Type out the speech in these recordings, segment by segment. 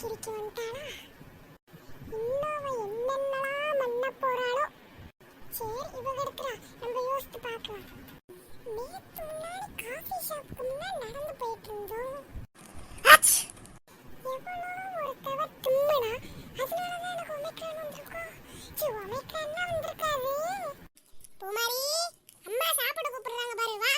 இன்னைக்கு இருக்க இன்னும் என்னென்னலாம் பண்ண போறாளோ? சரி இவங்க இருக்கிறா நம்ம யோசித்து பார்க்கலாம். நேற்று முன்னாடி காஃபி ஷாப்புக்கு முன்னாடி நடந்து போயிட்டு இருந்தோம். எவ்வளோ ஒருத்தவ எனக்கு ஒமைக்ரான் சரி வந்திருக்காது. பூமாரி அம்மா சாப்பிட கூப்பிடுறாங்க பாரு வா.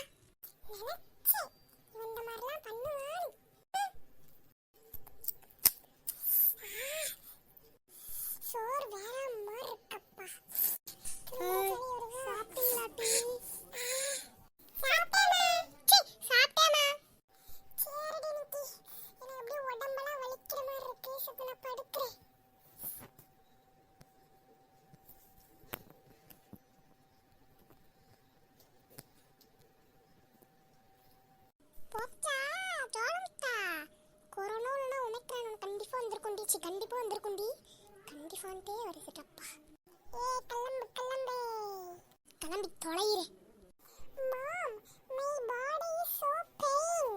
சி கண்டிப்பா வந்திருக்குண்டி கண்டிப்பான்ட்டே வருதுட்டப்பா ஏ கிளம்பு கிளம்பு கிளம்பி தொலையிரு mom my body is so pain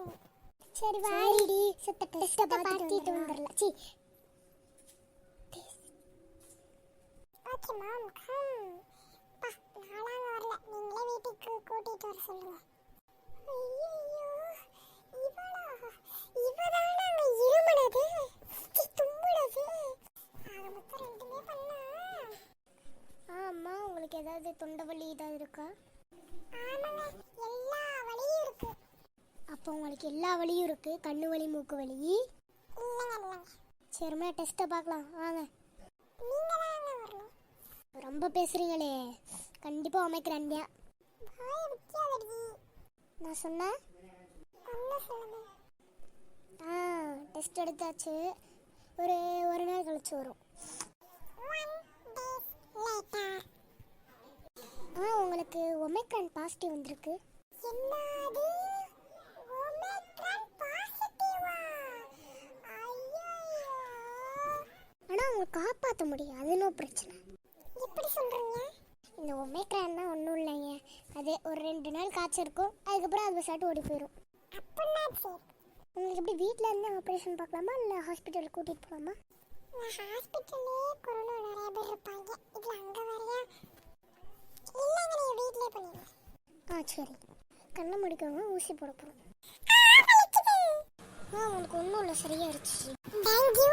சரி வாடிடி சுத்த டெஸ்ட் பார்த்துட்டு வந்துடலாம். சி. ஓகே மாம் கம் பா நாளாங்க வரல. நீங்களே வீட்டுக்கு கூட்டிட்டு வர சொல்லுங்க. ஐயோ இவளா இவதானா அங்க இருமுனது சி தும்முனது ஆக மொத்தம் ரெண்டுமே பண்ணா ஆமா உங்களுக்கு ஏதாவது தொண்டை வலி ஏதாவது இருக்கா ஆமாங்க எல்லா வழியும் இருக்கு அப்போ உங்களுக்கு எல்லா வழியும் இருக்கு? கண்ணு வலி மூக்கு வலி? இல்லைங்க சரிமா டெஸ்ட்டை பார்க்கலாம். வாங்க. ரொம்ப பேசுறீங்களே. கண்டிப்பாக அமைக்கிறேன் நான் சொன்னேன் ஆ டெஸ்ட் எடுத்தாச்சு. ஒரு ஒரு நாள் கழிச்சு வரும் ஒன் டேஸ் லேட்டர் ஆ உங்களுக்கு ஒமைக்ரான் பாசிட்டிவ் வந்திருக்கு. என்னது? ஒமேக்ரான் பாசிட்டிவா ஐயோ ஆனால் உங்களை காப்பாற்ற முடியும். அது நோ பிரச்சனை. எப்படி சொல்றீங்க? இந்த ஒமைக்ரான்னா ஒன்றும் இல்லைங்க. அது ஒரு ரெண்டு நாள் காய்ச்சல் இருக்கும். அதுக்கப்புறம் அது சாட்டு ஓடி போயிடும் அப்படின்னா சரி. உங்களுக்கு எப்படி வீட்டில் இருந்து ஆப்ரேஷன் பார்க்கலாமா? இல்லை ஹாஸ்பிட்டல் கூட்டிகிட்டு போகலாமா ஹாஸ்பிட்டல்லே கொரோனா நிறைய பேர் இருப்பாங்க. இதுல அங்க வரையா இல்லைங்க நீங்க வீட்லயே பண்ணிடுங்க ஆ சரி. கண்ணை முடிக்கவங்க ஊசி போட போகிறோம் ஆ உங்களுக்கு ஒன்றும் இல்லை சரியாயிருச்சு தேங்க்யூ